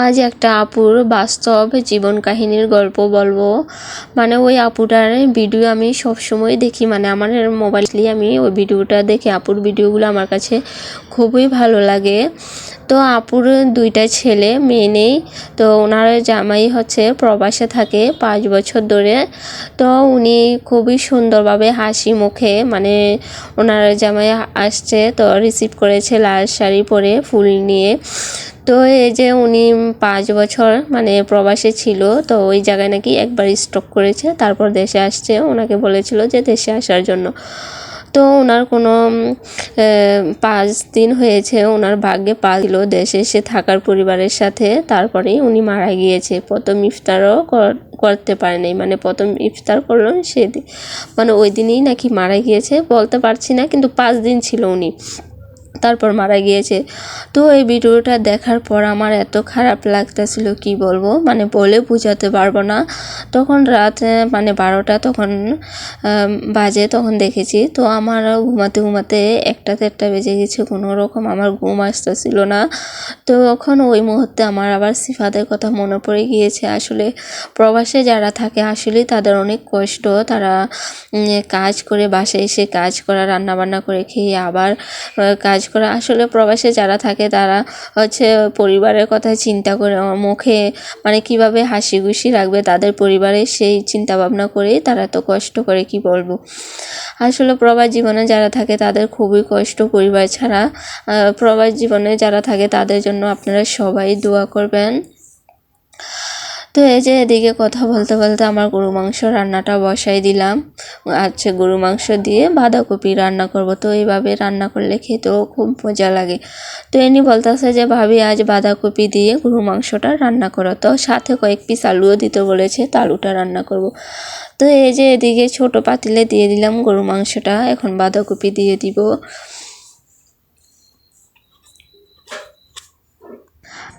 আজ একটা আপুর বাস্তব জীবন কাহিনীর গল্প বলব। মানে ওই আপুটার ভিডিও আমি সবসময় দেখি মানে আমার মোবাইলে আমি ওই ভিডিওটা দেখি, আপুর ভিডিওগুলো আমার কাছে খুবই ভালো লাগে। তো আপুর দুইটা ছেলে, মেয়ে নেই। তো ওনার জামাই হচ্ছে প্রবাসে থাকে পাঁচ বছর ধরে। তো উনি খুবই সুন্দরভাবে হাসি মুখে মানে ওনার জামাই আসছে, তো রিসিভ করেছে লাল শাড়ি পরে ফুল নিয়ে। তো এই যে উনি পাঁচ বছর মানে প্রবাসে ছিল, তো ওই জায়গায় নাকি একবার স্টক করেছে, তারপর দেশে আসছে। ওনাকে বলেছিল যে দেশে আসার জন্য। তো ওনার কোনো পাঁচ দিন হয়েছে, ওনার ভাগ্যে পা দিল দেশে এসে থাকার পরিবারের সাথে, তারপরেই উনি মারা গিয়েছে। প্রথম ইফতারও করতে পারেনি মানে প্রথম ইফতার করল সেদিন মানে ওই দিনই নাকি মারা গিয়েছে, বলতে পারছি না, কিন্তু পাঁচ দিন ছিল উনি। তারপর মারা গিয়েছে। তো এই ভিডিওটা দেখার পর আমার এত খারাপ লাগতেছিল, কি বলব? মানে বলে বোঝাতে পারব না। তখন রাত মানে বারোটা তখন বাজে তখন দেখেছি। তো আমার ঘুমাতে ঘুমাতে একটা দেড়টা বেজে গেছে, কোনো রকম আমার ঘুম আসতেছিল না। তো তখন ওই মুহূর্তে আমার আবার সিফাদের কথা মনে পড়ে গিয়েছে। আসলে প্রবাসে যারা থাকে, আসলে তাদের অনেক কষ্ট। তারা কাজ করে বাসায় এসে কাজ করা, রান্নাবান্না করে খেয়ে আবার কাজ করা। আসলে প্রবাসে যারা থাকে, তারা হচ্ছে পরিবারের কথা চিন্তা করে মুখে মানে কীভাবে হাসি খুশি রাখবে তাদের পরিবারের সেই চিন্তা ভাবনা করেই তারা তো কষ্ট করে, কি বলব? আসলে প্রবাস জীবনে যারা থাকে, তাদের খুবই কষ্ট। পরিবার ছাড়া প্রবাস জীবনে যারা থাকে, তাদের জন্য আপনারা সবাই দোয়া করবেন। তো এই যে এদিকে কথা বলতে বলতে আমার গরু মাংস রান্নাটা বসাই দিলাম। আচ্ছা গরু মাংস দিয়ে বাঁধাকপি রান্না করব। তো এইভাবে রান্না করলে খেতেও খুব মজা লাগে। তো এনি বলতেছে যে, ভাবি, আজ বাঁধাকপি দিয়ে গরু মাংসটা রান্না করো। তো সাথে কয়েক পিস আলুও দিতে বলেছে তো আলুটা রান্না করব। তো এই যে এদিকে ছোট পাতিলে দিয়ে দিলাম গরু মাংসটা। এখন বাঁধাকপি দিয়ে দিব।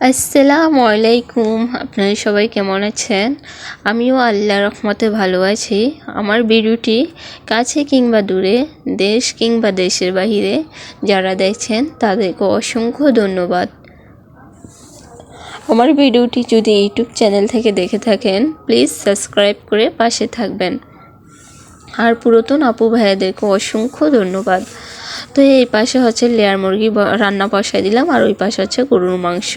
আসসালামু আলাইকুম। আপনারা সবাই কেমন আছেন? আমিও আল্লাহ রহমতে ভালো আছি। আমার ভিডিওটি কাছে কিংবা দূরে, দেশ কিংবা দেশের বাহিরে যারা দেখছেন, তাদেরকে অসংখ্য ধন্যবাদ। আমার ভিডিওটি যদি ইউটিউব চ্যানেল থেকে দেখে থাকেন, প্লিজ সাবস্ক্রাইব করে পাশে থাকবেন। আর পুরাতন আপু ভাইয়াদেরকে অসংখ্য ধন্যবাদ। তো এই পাশে হচ্ছে লেয়ার মুরগি রান্না বসাই দিলাম, আর ওই পাশে হচ্ছে গরুর মাংস।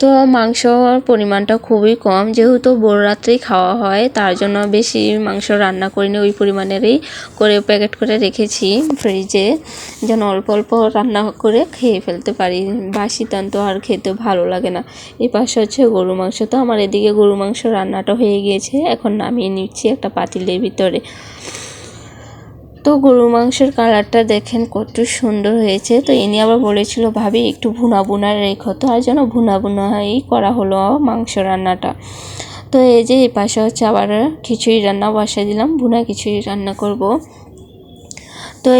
তো মাংসর পরিমাণটা খুবই কম, যেহেতু বড় রাত্রেই খাওয়া হয়, তার জন্য বেশি মাংস রান্না করিনি, ওই পরিমাণেরই করে প্যাকেট করে রেখেছি ফ্রিজে, যেন অল্প অল্প রান্না করে খেয়ে ফেলতে পারি। বাসি তো আর খেতে ভালো লাগে না। এই পাশে হচ্ছে গরু মাংস। তো আমার এদিকে গরু মাংস রান্নাটা হয়ে গিয়েছে, এখন নামিয়ে নিচ্ছি একটা পাতিলের ভিতরে। তো গরু মাংসের কালারটা দেখেন কত সুন্দর হয়েছে। তো ইনি আবার বলেছিল, ভাবি, একটু ভুনা ভুনা রেখো তো। আর যেন ভুনা ভুনাই করা হলো মাংস রান্নাটা। তো এই যে এই পাশে হচ্ছে আবার খিচুড়ি রান্না বসাই দিলাম, ভুনা খিচুড়ি রান্না করব। তো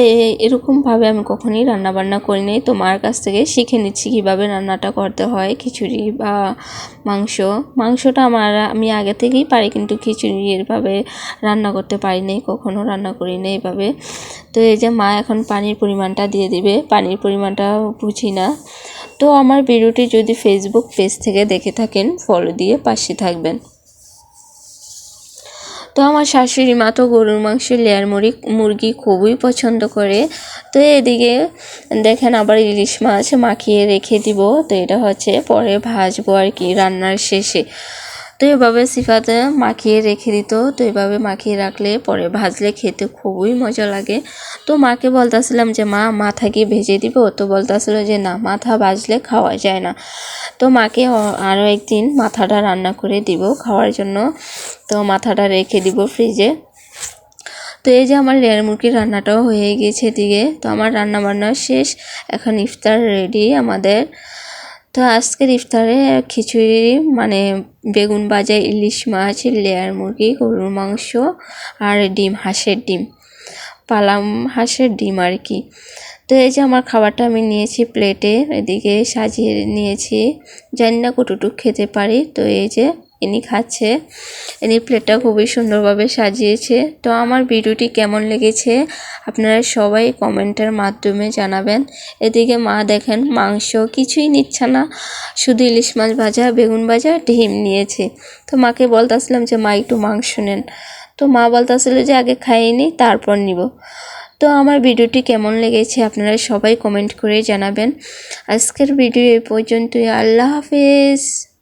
এরকমভাবে আমি কখনই রান্না বান্না করিনি তো মার কাছ থেকে শিখে নিচ্ছি কীভাবে রান্নাটা করতে হয়, খিচুড়ি বা মাংস। মাংসটা আমার, আমি আগে থেকেই পারি কিন্তু খিচুড়ি এভাবে রান্না করতে পারিনি কখনও রান্না করিনি এভাবে। তো এই যে মা এখন পানির পরিমাণটা দিয়ে দিবে, পানির পরিমাণটা বুঝি না। তো আমার ভিডিওটি যদি ফেসবুক পেজ থেকে দেখে থাকেন ফলো দিয়ে পাশে থাকবেন। তো আমার শাশুড়ি মা তো গরুর মাংসের লেয়ার মুড়ি, মুরগি খুবই পছন্দ করে। তো এদিকে দেখেন আবার ইলিশ মাছ মাখিয়ে রেখে দিব। তো এটা হচ্ছে পরে ভাজবো আর কি রান্নার শেষে। তো এভাবে সিফাতে মাখিয়ে রেখে দিত। তো এভাবে মাখিয়ে রাখলে, পরে ভাজলে খেতে খুবই মজা লাগে। তো মাকে বলতেছিলাম যে, মা, মাথা কি ভেজে দিব? তো বলতেছিল যে, না, মাথা ভাজলে খাওয়া যায় না। তো মাকে আরও একদিন মাথাটা রান্না করে দিব খাওয়ার জন্য। তো মাথাটা রেখে দিব ফ্রিজে। তো এই যে আমার লেয়ার মুরগির রান্নাটাও হয়ে গিয়েছে দিকে তো আমার রান্না বান্না শেষ। এখন ইফতার রেডি আমাদের। তো আজকের ইফতারে খিচুড়ি মানে বেগুন ভাজা, ইলিশ মাছ, লেয়ার মুরগি, গরুর মাংস আর ডিম, হাঁসের ডিম। পালাম হাঁসের ডিম আর কি। তো এই যে আমার খাবারটা আমি নিয়েছি প্লেটে, এদিকে সাজিয়ে নিয়েছি। জানি না কতটুকু খেতে পারি। তো এই যে ইনি খাচ্ছে। ইনি প্লেটটা খুবই সুন্দরভাবে সাজিয়েছে। তো আমার ভিডিওটি কেমন লেগেছে আপনারা সবাই কমেন্টের মাধ্যমে জানাবেন। এদিকে মা দেখেন মাংস কিছুই নিচ্ছে না। শুধু ইলিশ মাছ ভাজা, বেগুন ভাজা, ডিম নিয়েছে। তো মাকে বলতেছিলাম যে, মা, একটু মাংস নেন। তো মা বলতেছিল যে, আগে খাইয়ে নিই তারপর নিব। তো আমার ভিডিওটি কেমন লেগেছে আপনারা সবাই কমেন্ট করে জানাবেন। আজকের ভিডিও এই পর্যন্তই। আল্লাহ হাফেজ।